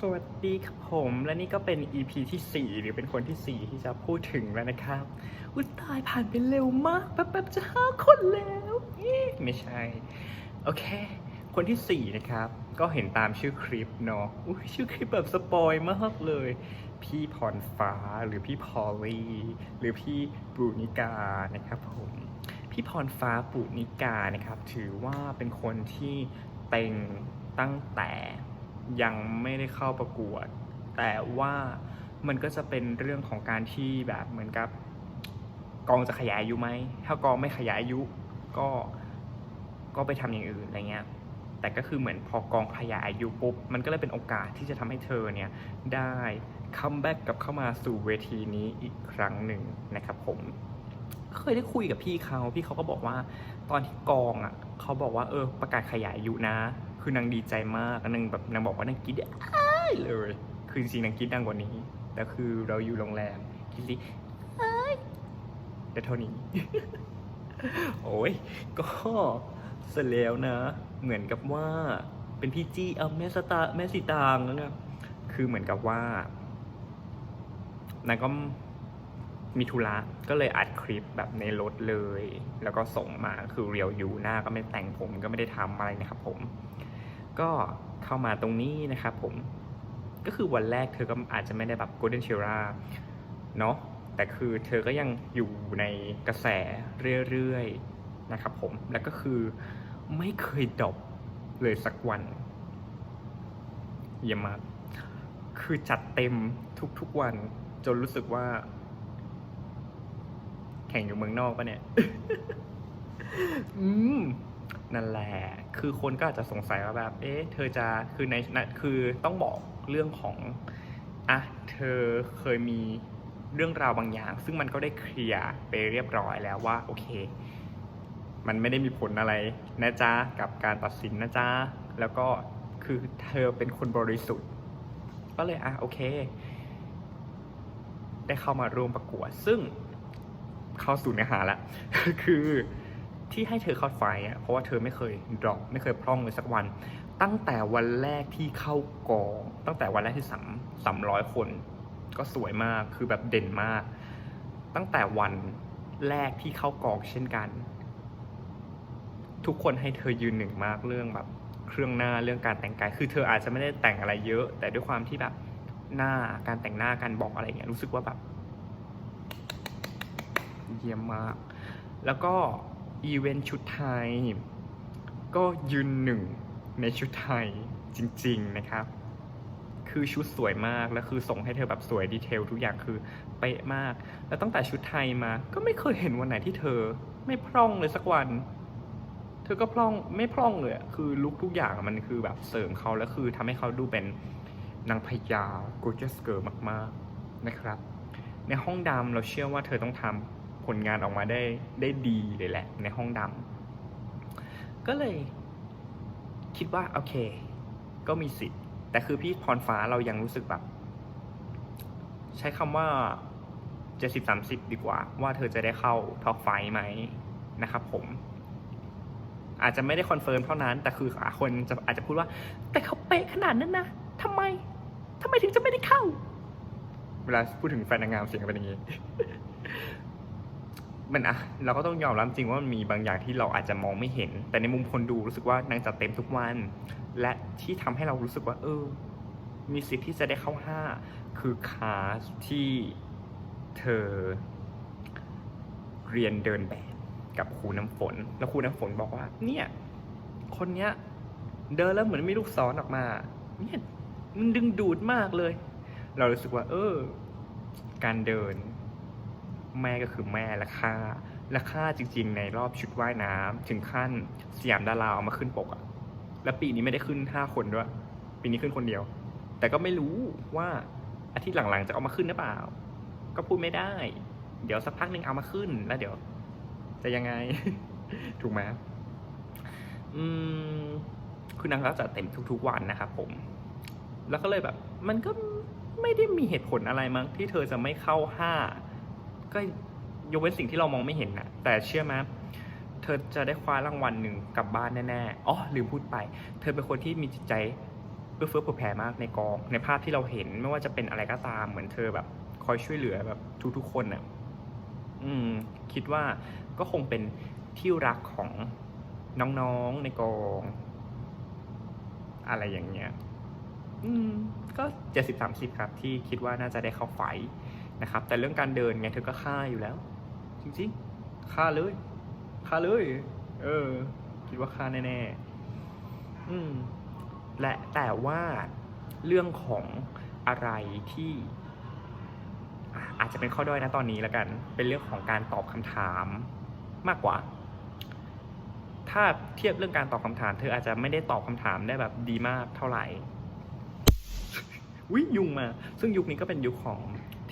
สวัสดีครับผมและนี่ก็เป็น EP ที่ 4 หรือเป็นคนที่ 4 ที่จะพูดถึงแล้วนะครับ อุ้ยตายผ่านไปเร็วมากแป๊บๆจะห้าคนแล้วไม่ใช่ โอเค คนที่ 4 นะครับ ก็เห็นตามชื่อคลิปเนาะอุ้ยชื่อคลิปแบบสปอยมากเลย พี่พรฟ้าหรือพี่พอลลี่หรือพี่บูนิกานะครับผมพี่พรฟ้าปุนิกานะครับ ถือว่าเป็นคนที่เต็งตั้งแต่ ยังไม่ได้เข้าประกวด แต่ว่ามันก็จะเป็นเรื่องของการที่แบบเหมือนกับ กองจะขยายอายุไหม ถ้ากองไม่ขยายอายุก็ก็ไปทำอย่างอื่นอะไรเงี้ย แต่ก็คือเหมือนพอกองขยายอายุปุ๊บ มันก็เลยเป็นโอกาสที่จะทำให้เธอเนี่ยได้คัมแบ็กกลับเข้ามาสู่เวทีนี้อีกครั้งหนึ่งนะครับผมเคยได้คุยกับพี่เขา พี่เขาก็บอกว่าตอนที่กองอะ เขาบอกว่าเออประกาศขยายอายุนะ คือนางดีใจมากนางแบบนางบอกว่านางกรีดอ้ายเลยคือจริงนางกรีดดังกว่านี้ แต่คือเราอยู่โรงแรมกรีดสิแต่เท่านี้ โอ้ยก็เสร็จแล้วนะ เหมือนกับว่าเป็นพี่จี้เอาแม่สตาแม่สีตางแล้วนะคือเหมือนกับว่านางก็มีธุระก็เลยอัดคลิปแบบในรถเลย แล้วก็ส่งมาคือเรียวอยู่หน้าก็ไม่แต่งผมก็ไม่ได้ทำอะไรนะครับผม ก็เข้ามาตรงนี้นะครับผมก็คือวันแรกเธอก็อาจจะไม่ได้แบบ Golden c h i r a เนาะแต่คือเธอก็ยังอยู่ในกระแสเรื่อยๆนะครับผมแล้วก็คือไม่เคยดรอปเลยสักวันเยี่ยมาคือจัดเต็มทุกๆวัน จนรู้สึกว่า แข่งอยู่เมืองนอกปะเนี่ย อืม นั่นแหละ คือคนก็อาจจะสงสัยว่าแบบ เอ๊ะ เธอจะ คือในนะคือต้องบอกเรื่องของ อะ เธอเคยมีเรื่องราวบางอย่าง ซึ่งมันก็ได้เคลียร์ไปเรียบร้อยแล้วว่า โอเค มันไม่ได้มีผลอะไรนะจ๊ะ กับการตัดสินนะจ๊ะ แล้วก็คือเธอเป็นคนบริสุทธิ์ ก็เลยอะโอเค ได้เข้ามาร่วมประกวด ซึ่งเข้าสู่เนื้อหาละ คือ ที่ให้เธอเข้าไฟอะเพราะว่าเธอไม่เคยดรอปไม่เคยพร่องเลยสักวัน ตั้งแต่วันแรกที่เข้ากอง ตั้งแต่วันแรกที่สามสามร้อยคน ก็สวยมากคือแบบเด่นมาก ตั้งแต่วันแรกที่เข้ากองเช่นกัน ทุกคนให้เธอยืนหนึ่งมากเรื่องแบบ เครื่องหน้าเรื่องการแต่งกาย คือเธออาจจะไม่ได้แต่งอะไรเยอะ แต่ด้วยความที่แบบหน้าการแต่งหน้าการบอกอะไรเงี้ยรู้สึกว่าแบบ เยี่ยมมาก แล้วก็ อีเวนต์ชุดไทย ก็ยืนหนึ่งในชุดไทยจริง ๆ นะครับ คือชุดสวยมาก แล้วคือส่งให้เธอแบบสวยดีเทลทุกอย่างคือเป๊ะมาก แล้วตั้งแต่ชุดไทยมา ก็ไม่เคยเห็นวันไหนที่เธอ ไม่พร่องเลยสักวัน เธอก็พร่องไม่พร่องเลย คือลุคทุกอย่างมันคือแบบเสริมเขาแล้วคือทำให้เขาดูเป็นนางพญา gorgeous girl มาก ๆ นะครับ ในห้องดำเราเชื่อว่าเธอต้องทำ ผลงานออกมาได้ได้ดีเลยแหละ ในห้องดำก็เลยคิดว่าโอเค ก็มีสิทธิ์ แต่คือพี่พรฟ้าเรายังรู้สึกแบบ ใช้คำว่าเจ็ดสิบสามสิบดีกว่า ว่าเธอจะได้เข้าท็อปไฟไหมนะครับผมอาจจะไม่ได้คอนเฟิร์มเท่านั้น แต่คือคนจะอาจจะพูดว่า แต่เขาเป๊ะขนาดนั้นนะทำไมทำไมถึงจะไม่ได้เข้า เวลาพูดถึงแฟนนางงามเสียงเป็นอย่างนี้ มันอะเราก็ต้องยอมรับจริงว่ามันมีบางอย่างที่เราอาจจะมองไม่เห็น แต่ในมุมคนดูรู้สึกว่านางจัดเต็มทุกวัน และที่ทำให้เรารู้สึกว่า เออ มีสิทธิ์ที่จะได้เข้าห้าคือคาสที่เธอ เรียนเดินแบบกับครูน้ำฝน แล้วครูน้ำฝนบอกว่า เนี่ย คนเนี้ย เดินแล้วเหมือนมีลูกศรออกมา เนี่ยมันดึงดูดมากเลย เรารู้สึกว่า เออ การเดิน แม่ก็คือแม่และค่าและค่าจริง ๆ ในรอบชุดว่ายน้ำถึงขั้นสยามดาราเอามาขึ้นปกอะแล้วปีนี้ไม่ได้ขึ้นห้าคนด้วย ปีนี้ขึ้นคนเดียว แต่ก็ไม่รู้ว่าอาทิตย์หลังๆจะเอามาขึ้นหรือเปล่า ก็พูดไม่ได้ เดี๋ยวสักพักหนึ่งเอามาขึ้นแล้วเดี๋ยว จะยังไง ถูกไหมอืมคือนางก็จัดเต็มทุกๆวันนะครับผม แล้วก็เลยแบบ มันก็ไม่ได้มีเหตุผลอะไรมั้งที่เธอจะไม่เข้าห้า ก็ยกเว้นสิ่งที่เรามองไม่เห็นนะแต่เชื่อไหมเธอจะได้คว้ารางวัลหนึ่งกลับบ้านแน่ๆอ๋อลืมพูดไป เธอเป็นคนที่มีจิตใจเอื้อเฟื้อเผื่อแผ่มากในกอง ในภาพที่เราเห็นไม่ว่าจะเป็นอะไรก็ตามเหมือนเธอแบบคอยช่วยเหลือแบบทุกๆคนน่ะ อืม คิดว่าก็คงเป็นที่รักของน้องๆในกอง อะไรอย่างเงี้ย อืม ก็เจ็ดสิบสามสิบครับ ที่คิดว่าน่าจะได้เข้าไฟ นะครับ แต่เรื่องการเดินไงเธอก็ฆ่าอยู่แล้ว จริงๆฆ่าเลยฆ่าเลย เออ คิดว่าฆ่าแน่ๆอืมและแต่ว่าเรื่องของอะไรที่อาจจะเป็นข้อด้อยนะตอนนี้แล้วกัน เป็นเรื่องของการตอบคำถามมากกว่า ถ้าเทียบเรื่องการตอบคำถาม เธออาจจะไม่ได้ตอบคำถามได้แบบดีมากเท่าไหร่วิยุงมา ซึ่งยุคนี้ก็เป็นยุคของ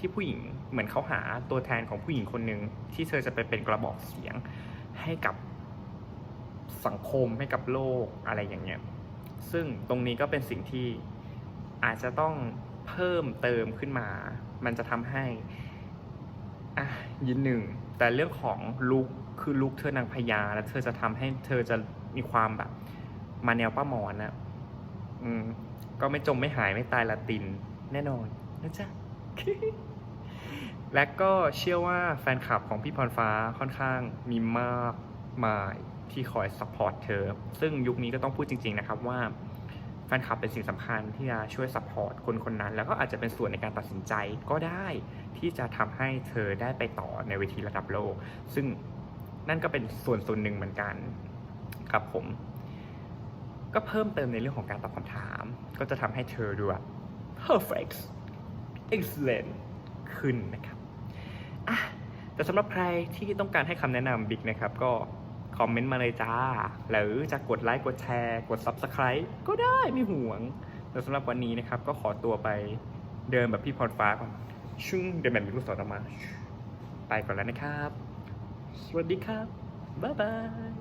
ที่ผู้หญิงเหมือนเขาหาตัวแทนของผู้หญิงคนหนึ่งที่เธอจะไปเป็นกระบอกเสียงให้กับสังคมให้กับโลกอะไรอย่างเงี้ย ซึ่งตรงนี้ก็เป็นสิ่งที่อาจจะต้องเพิ่มเติมขึ้นมา มันจะทำให้อะยินหนึ่ง แต่เรื่องของลุคคือลุคเธอนางพญาแล้วเธอจะทำให้เธอจะมีความแบบ มาแนวป้าหมอนนะอืมก็ไม่จมไม่หายไม่ตายละตินแน่นอนนะจ๊ะ และก็เชื่อว่าแฟนคลับของพี่พรฟ้าค่อนข้างมีมากมายที่คอยซัพพอร์ตเธอ ซึ่งยุคนี้ก็ต้องพูดจริง ๆ นะครับว่าแฟนคลับเป็นสิ่งสำคัญที่จะช่วยซัพพอร์ตคนคนนั้น แล้วก็อาจจะเป็นส่วนในการตัดสินใจก็ได้ที่จะทำให้เธอได้ไปต่อในเวทีระดับโลก ซึ่งนั่นก็เป็นส่วนส่วนหนึ่งเหมือนกันครับผม ก็เพิ่มเติมในเรื่องของการตอบคำถาม ก็จะทำให้เธอดูแบบ perfect excellent ขึ้นนะครับอะแต่สำหรับใครที่ต้องการให้คำแนะนำบิ๊กนะครับ ก็คอมเมนต์มาเลยจ้า หรือจะกดไลค์กดแชร์ กด Subscribe ก็ได้ไม่ห่วง แต่สำหรับวันนี้นะครับ ก็ขอตัวไปเดินแบบพี่พรฟ้าก่อนชุ่งเดินแบบมีลูกศรออกมา ไปก่อนแล้วนะครับ สวัสดีครับ บ๊ายบาย